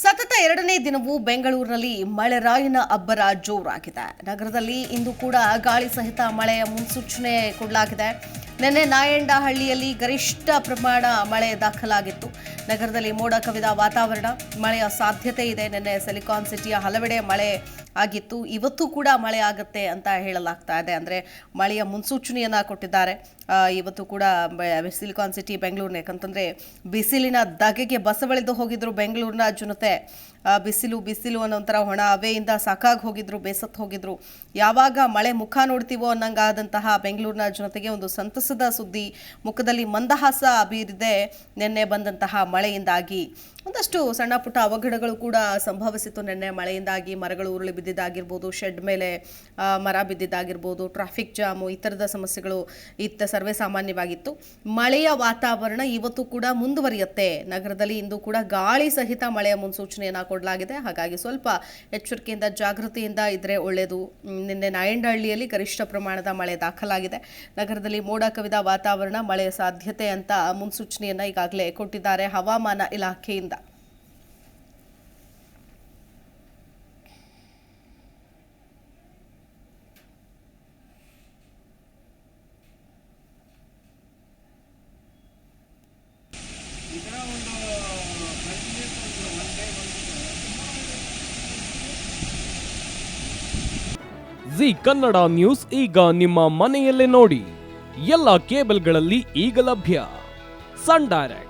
ಸತತ ಎರಡನೇ ದಿನವೂ ಬೆಂಗಳೂರಿನಲ್ಲಿ ಮಳೆರಾಯಿನ ಅಬ್ಬರ ಜೋರಾಗಿದೆ. ನಗರದಲ್ಲಿ ಇಂದು ಕೂಡ ಗಾಳಿ ಸಹಿತ ಮಳೆಯ ಮುನ್ಸೂಚನೆ ಕೊಡಲಾಗಿದೆ. ನಿನ್ನೆ ನಾಯಂಡಹಳ್ಳಿಯಲ್ಲಿ ಗರಿಷ್ಠ ಪ್ರಮಾಣ ಮಳೆ ದಾಖಲಾಗಿತ್ತು. ನಗರದಲ್ಲಿ ಮೋಡ ಕವಿದ ವಾತಾವರಣ, ಮಳೆಯ ಸಾಧ್ಯತೆ ಇದೆ. ನಿನ್ನೆ ಸಿಲಿಕಾನ್ ಸಿಟಿಯ ಹಲವೆಡೆ ಮಳೆ ಆಗಿತ್ತು. ಇವತ್ತು ಕೂಡ ಮಳೆ ಆಗುತ್ತೆ ಅಂತ ಹೇಳಲಾಗ್ತಾ ಇದೆ. ಅಂದರೆ ಮಳೆಯ ಮುನ್ಸೂಚನೆಯನ್ನು ಕೊಟ್ಟಿದ್ದಾರೆ. ಇವತ್ತು ಕೂಡ ಸಿಲಿಕಾನ್ ಸಿಟಿ ಬೆಂಗಳೂರಿನ, ಯಾಕಂತಂದರೆ ಬಿಸಿಲಿನ ದಗೆಗೆ ಬಸವಳೆದು ಹೋಗಿದ್ರು ಬೆಂಗಳೂರಿನ ಜನತೆ. ಬಿಸಿಲು ಬಿಸಿಲು ಅನ್ನೋಂಥರ ಹೊಣ ಅವೆಯಿಂದ ಸಾಕಾಗಿ ಹೋಗಿದ್ರು ಬೇಸತ್ತು ಹೋಗಿದ್ರು. ಯಾವಾಗ ಮಳೆ ಮುಖ ನೋಡ್ತೀವೋ ಅನ್ನಂಗಾದಂತಹ ಬೆಂಗಳೂರಿನ ಜನತೆಗೆ ಒಂದು ಸಂತಸದ ಸುದ್ದಿ ಮುಖದಲ್ಲಿ ಮಂದಹಾಸ ಬೀರಿದೆ. ನಿನ್ನೆ ಬಂದಂತಹ ಮಳೆಯಿಂದಾಗಿ ಒಂದಷ್ಟು ಸಣ್ಣ ಪುಟ್ಟ ಅವಘಡಗಳು ಕೂಡ ಸಂಭವಿಸಿತ್ತು. ನಿನ್ನೆ ಮಳೆಯಿಂದಾಗಿ ಮರಗಳು ಉರುಳಿ ಬಿದ್ದಿದ್ದಾಗಿರ್ಬೋದು ಶೆಡ್ ಮೇಲೆ ಮರ ಬಿದ್ದಿದ್ದಾಗಿರ್ಬೋದು ಟ್ರಾಫಿಕ್ ಜಾಮು ಈ ಥರದ ಸಮಸ್ಯೆಗಳು ಇತ್ತ ಸರ್ವೇ ಸಾಮಾನ್ಯವಾಗಿತ್ತು. ಮಳೆಯ ವಾತಾವರಣ ಇವತ್ತು ಕೂಡ ಮುಂದುವರಿಯುತ್ತೆ. ನಗರದಲ್ಲಿ ಇಂದು ಕೂಡ ಗಾಳಿ ಸಹಿತ ಮಳೆಯ ಮುನ್ಸೂಚನೆಯನ್ನು ಕೊಡಲಾಗಿದೆ. ಹಾಗಾಗಿ ಸ್ವಲ್ಪ ಎಚ್ಚರಿಕೆಯಿಂದ, ಜಾಗೃತಿಯಿಂದ ಇದ್ರೆ ಒಳ್ಳೆಯದು ನಿನ್ನೆ ನಾಯಂಡಹಳ್ಳಿಯಲ್ಲಿ ಗರಿಷ್ಠ ಪ್ರಮಾಣದ ಮಳೆ ದಾಖಲಾಗಿದೆ. ನಗರದಲ್ಲಿ ಮೋಡ ಕವಿದ ವಾತಾವರಣ ಮಳೆಯ ಸಾಧ್ಯತೆ ಅಂತ ಮುನ್ಸೂಚನೆಯನ್ನು ಈಗಾಗಲೇ ಕೊಟ್ಟಿದ್ದಾರೆ. ಹವಾಮಾನ ಇಲಾಖೆಯಿಂದ. ಜಿ ಕನ್ನಡ ನ್ಯೂಸ್ ಈಗ ನಿಮ್ಮ ಮನೆಯಲ್ಲೇ ನೋಡಿ. ಎಲ್ಲ ಕೇಬಲ್ಗಳಲ್ಲಿ ಈಗ ಲಭ್ಯ. Sun Direct.